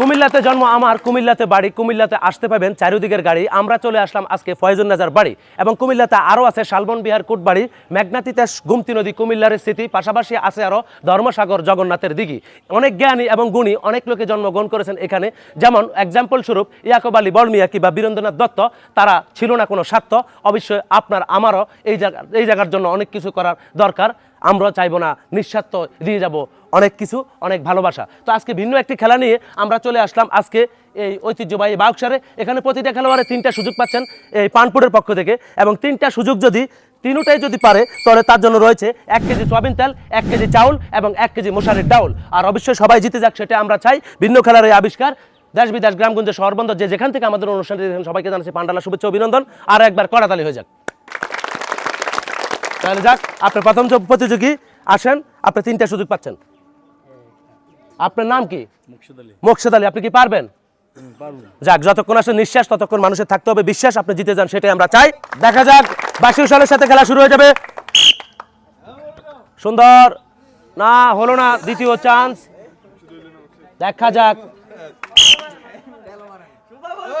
কুমিল্লাতে জন্ম আমার, কুমিল্লাতে বাড়ি, কুমিল্লাতে আসতে পাবেন চারিদিকের গাড়ি। আমরা চলে আসলাম আজকে ফয়জুন নাজার বাড়ি এবং কুমিল্লাতে আরও আছে শালবন বিহার কোটবাড়ি মেঘনাতিতাস গুমতি নদী, কুমিল্লার স্মৃতি পাশাপাশি আছে আরও ধর্মসাগর, জগন্নাথের দিঘি। অনেক জ্ঞানী এবং গুণী অনেক লোকে জন্মগ্রহণ করেছেন এখানে। যেমন এক্সাম্পল স্বরূপ ইয়াকব আলী বর্মিয়া কিংবা বীরেন্দ্রনাথ দত্ত, তারা ছিল না কোনো স্বার্থ। অবশ্যই আপনার, আমারও এই জায়গা এই জায়গার জন্য অনেক কিছু করার দরকার। আমরা চাইব না, নিঃস্বার্থ দিয়ে যাব। অনেক কিছু, অনেক ভালোবাসা। তো আজকে ভিন্ন একটি খেলা নিয়ে আমরা চলে আসলাম আজকে এই ঐতিহ্যবাহী বাউকসারে এখানে প্রতিটা খেলোয়াড়ে তিনটা সুযোগ পাচ্ছেন এই পানপুরের পক্ষ থেকে এবং তিনটা সুযোগ যদি তিনটাই যদি পারে, তাহলে তার জন্য রয়েছে এক কেজি সয়াবিন তেল, এক কেজি চাউল এবং এক কেজি মশারির ডাউল। আর অবশ্যই সবাই জিতে যাক, সেটা আমরা চাই। ভিন্ন খেলার এই আবিষ্কার দেশ বিদেশ গ্রামগঞ্জে শহরবন্দর যে যেখান থেকে আমাদের অনুষ্ঠানটি সবাইকে জানাচ্ছি পান্ডালা শুভেচ্ছা অভিনন্দন। আর একবার কড়াতালি হয়ে যাক। তাহলে যাক আপনার প্রথম প্রতিযোগী আসেন আপনি তিনটা সুযোগ পাচ্ছেন। আপনার নাম কি? মোকসেদ আলী। আপনি কি পারবেন? যাক যতক্ষণ আসলে নিঃশ্বাস ততক্ষণ মানুষের থাকতে হবে। বিশ্বাস আপনি জিতে যান সেটাই আমরা চাই। দেখা যাক বাসি সালের সাথে খেলা শুরু হয়ে যাবে। সুন্দর। না হলো না দ্বিতীয় চান্স দেখা যাক।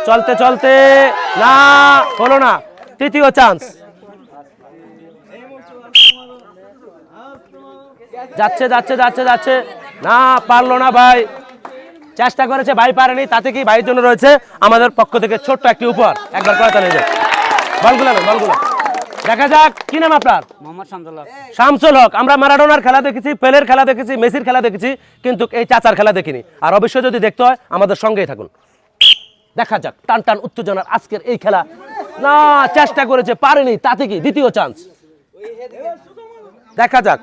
চলতে চলতে। না হলো না তৃতীয় চান্স যাচ্ছে যাচ্ছে যাচ্ছে যাচ্ছে। না পারল না ভাই। চেষ্টা করেছে ভাই পারেনি তাতে কি ভাইয়ের জন্য রয়েছে? আমাদের পক্ষ থেকে ছোট্ট একটি উপহার। একবার করে তাহলে যাক বলগুলো বলগুলো। দেখা যাক কি নাম আপনার? মোহাম্মদ শামসুল্লাহ শামসুল হক। আমরা ম্যারাডোনার খেলা দেখেছি পেলের খেলা দেখেছি মেসির খেলা দেখেছি কিন্তু এই চাচার খেলা দেখিনি। আর অবশ্যই যদি দেখতে হয় আমাদের সঙ্গেই থাকুন। দেখা যাক টান টান উত্তেজনার আজকের এই খেলা। না চেষ্টা করেছে পারেনি তাতে কি দ্বিতীয় চান্স দেখা যাক।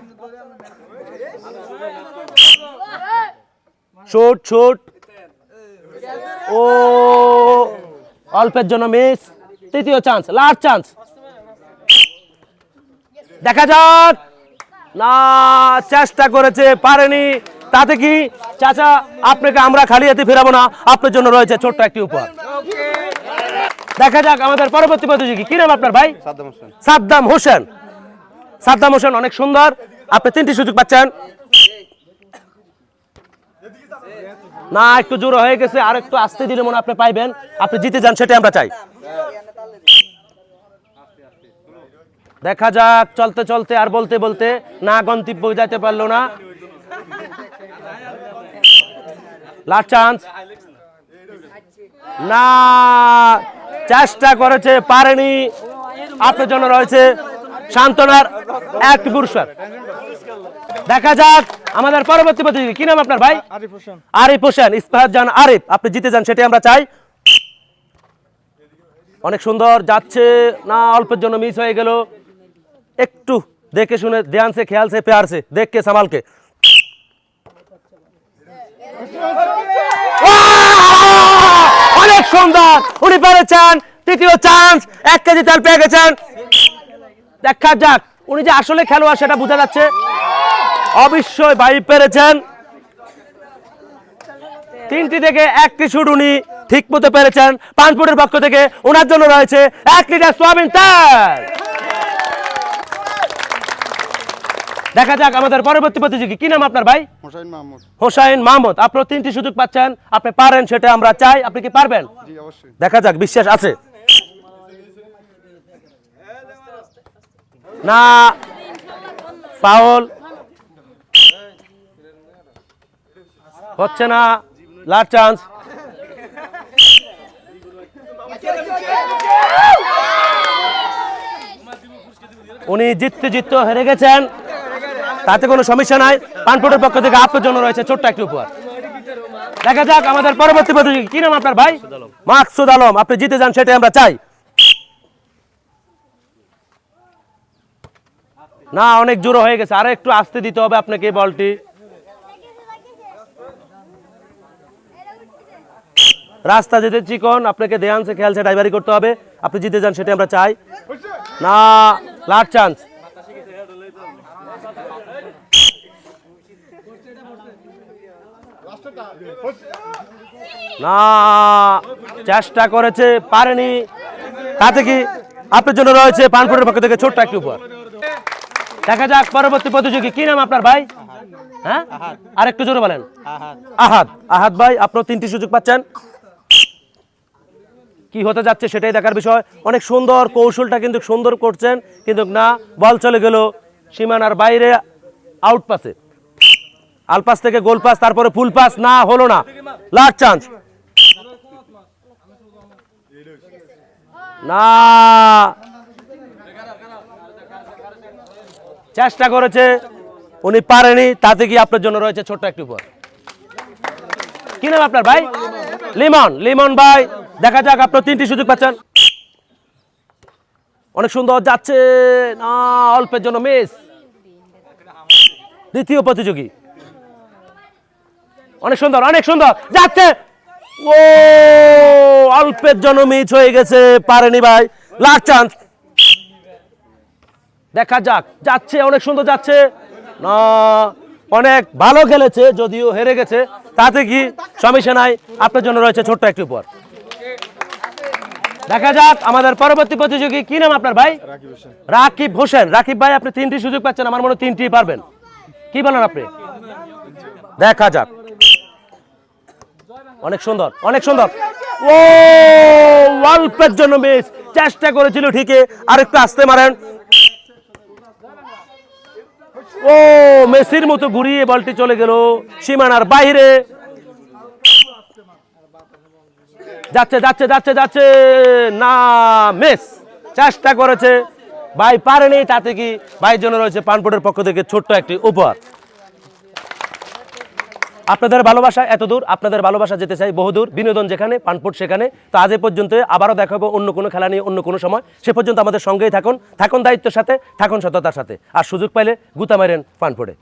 শুট শুট ও অল্পের জন্য মিস তৃতীয় চান্স লাস্ট চান্স দেখা যাক। না চেষ্টা করেছে পারেনি। তাতে কি? চাচা আপনাকে আমরা খালি হাতে ফেরাবো না। আপনার জন্য রয়েছে ছোট্ট একটি উপহার। দেখা যাক আমাদের পরবর্তী প্রতিযোগী। কি নাম আপনার ভাই? সাদ্দাম হোসেন। সাদ্দাম হোসেন। সাদ্দাম হোসেন অনেক সুন্দর। আপনি তিনটি সুযোগ পাচ্ছেন। না, একটু জোর হয়ে গেছে, আর একটু আসতে দিলে মনে আপনি পাইবেন। আপনি জিতে যান, সেটাই আমরা চাই। দেখা যাক, চলতে চলতে আর বলতে বলতে না গন্তব্য যাইতে পারল না। লাস্ট চান্স না, চেষ্টা করেছে, পারেনি। আপনার জন্য রয়েছে সান্ত্বনার এক পুরস্কার দেখা যাক আমাদের পরবর্তী প্রতিযোগী। কি নাম আপনার ভাই? আরিফ হোসেন। আরিফ হোসেন ইস্পাহাত জান আরিফ। আপনি জিতে যান সেটাই আমরা চাই। অনেক সুন্দর যাচ্ছে না অল্পের জন্য মিস হয়ে গেল। একটু দেখে শুনে ধ্যান সে খেয়াল সে প্যার সে দেখ কে সামালকে অনেক সুন্দর উনি পেরেছেন তৃতীয় চান্স এক কেজি তেল পেয়ে গেছেন। দেখা যাক উনি যে আসলে খেলোয়াড় সেটা বোঝা যাচ্ছে। অবশ্যই ভাই পেরেছেন। তিনটি থেকে একটি শুট উনি ঠিক মতো পেরেছেন। পানপুরের পক্ষ থেকে ওনার জন্য রয়েছে এক লিটার সোয়াবিন তেল। দেখা যাক আমাদের পরবর্তী প্রতিযোগী। কি নাম আপনার ভাই? হোসেন মাহমুদ। হোসাইন মাহমুদ আপনার তিনটি সুযোগ পাচ্ছেন। আপনি পারেন সেটা আমরা চাই। আপনি কি পারবেন? জি অবশ্যই। দেখা যাক বিশ্বাস আছে? না ফাউল। হচ্ছে না লাস্ট চান্স উনি জিততে জিততে হেরে গেছেন। তাতে কোনো সমস্যা নাই। পানপুরের পক্ষ থেকে আপনার জন্য রয়েছে ছোট্ট একটি উপহার। দেখা যাক আমাদের পরবর্তী প্রতিযোগী। কি নাম আপনার ভাই? মাকসুদ আলম। আপনি জিতে যান সেটাই আমরা চাই। না অনেক জোরো হয়ে গেছে। আরও একটু আসতে দিতে হবে আপনাকে বলটি। রাস্তা যেতে চিকন আপনাকে দেয়ানসে খেয়ালছে ড্রাইভারি করতে হবে। আপনি জিতে যান সেটা আমরা চাই। না লাস্ট চান্স। না চেষ্টা করেছে পারেনি। তাতে কি আপনার জন্য রয়েছে পানপুরের পক্ষ থেকে ছোট্ট একটি উপহার। দেখা যাক পরবর্তী প্রতিযোগী কি নাম আপনার ভাই? হ্যাঁ। আর একটু জোরে বলেন। আহাদ। আহাদ। আহাদ ভাই আপনার তিনটি সুযোগ পাচ্ছেন। কি হতে যাচ্ছে সেটাই দেখার বিষয়। অনেক সুন্দর কৌশলটা কিন্তু সুন্দর করছেন, কিন্তু না, বল চলে গেল সীমানার বাইরে আউট পাসে আল পাস থেকে গোল পাস তারপরে ফুল পাস না, হলো না। লাস্ট চান্স না। চেষ্টা করেছে, উনি পারেনি, তাতে কি আপনার জন্য রয়েছে ছোট্ট একটু উপর কি নাম আপনার ভাই? লিমন। লিমন ভাই দেখা যাক, আপনার তিনটি সুযোগ পাচ্ছেন। অনেক সুন্দর যাচ্ছে। না, অল্পের জন্য মিস দ্বিতীয় প্রতিযোগী। অনেক সুন্দর অনেক সুন্দর। যাচ্ছে। ও, অল্পের জন্য মিস হয়ে গেছে। পারেনি ভাই। লাস্ট চান্স দেখা যাক, যাচ্ছে, অনেক সুন্দর যাচ্ছে। না, অনেক ভালো খেলেছে, যদিও হেরে গেছে। তাতে কি? সমস্যা নাই আপনার জন্য রয়েছে ছোট্ট একটু উপর দেখা যাক আমাদের পরবর্তী প্রতিযোগী কি নাম আপনার ভাই? রাকিব হোসেন। রাকিব ভাই আপনি তিনটি সুযোগ পাচ্ছেন আমার মনে তিনটি পারবেন। কি বলেন আপনি? দেখা যাক। অনেক সুন্দর অনেক সুন্দর। ও অল্পের জন্য মিস চেষ্টা করেছিল ঠিকই আরেকটু আসতে মারেন। ও মেসির মতো ঘুরিয়ে বলটি চলে গেল সীমানার বাইরে। যাচ্ছে যাচ্ছে যাচ্ছে যাচ্ছে। না মিস চেষ্টা করেছে। ভাই পারেনি, তাতে কি ভাইয়ের জন্য রয়েছে পানপোটের পক্ষ থেকে ছোট্ট একটি উপহার। আপনাদের ভালোবাসা এত দূর, আপনাদের ভালোবাসা যেতে চাই বহুদূর বিনোদন যেখানে পানপুট সেখানে। তো আজ পর্যন্ত আবারও দেখাবো অন্য কোনো খেলা নিয়ে অন্য কোনো সময়। সে পর্যন্ত আমাদের সঙ্গেই থাকুন থাকুন দায়িত্বের সাথে, থাকুন সততার সাথে। আর সুযোগ পাইলে গুতা মারেন পানপুটে